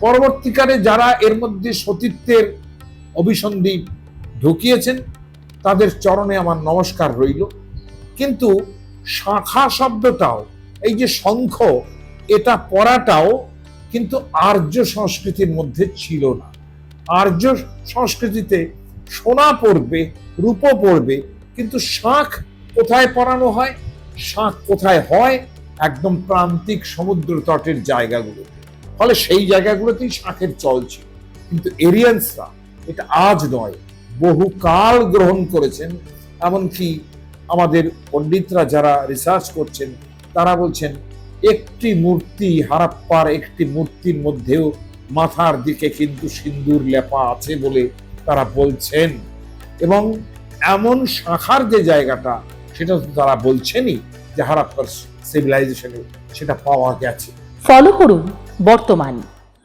পরবর্তীকালে যারা এর মধ্যে সতীত্বের অভিসন্ধি ঢুকিয়েছেন, তাদের চরণে আমার নমস্কার রইল। কিন্তু শাখা শব্দটাও, এই যে শঙ্খ, এটা পড়াটাও কিন্তু আর্য সংস্কৃতির মধ্যে ছিল না। আর্য সংস্কৃতিতে সোনা পড়বে, রূপ পড়বে, কিন্তু শাঁখ কোথায় পরানো হয়? শাঁখ কোথায় হয়? একদম প্রান্তিক সমুদ্র তটের জায়গাগুলোতে। ফলে সেই জায়গাগুলোতেই শাঁখের চল ছিল। কিন্তু এরিয়ান্সরা এটা আজ নয় বহুকাল গ্রহণ করেছেন। এমনকি আমাদের পণ্ডিতরা যারা রিসার্চ করছেন, তারা বলছেন, একটি মূর্তি হারাপ্পার একটি মূর্তির মধ্যেও মাথার দিকে কিন্তু সিন্দুর লেপা আছে বলে তারা বলছেন। এবং এমন শাখার যে জায়গাটা, সেটা তো তারা বলছেনই যে হারাপ্পার সিভিলাইজেশনে সেটা পাওয়া গেছে। ফলো করুন বর্তমান।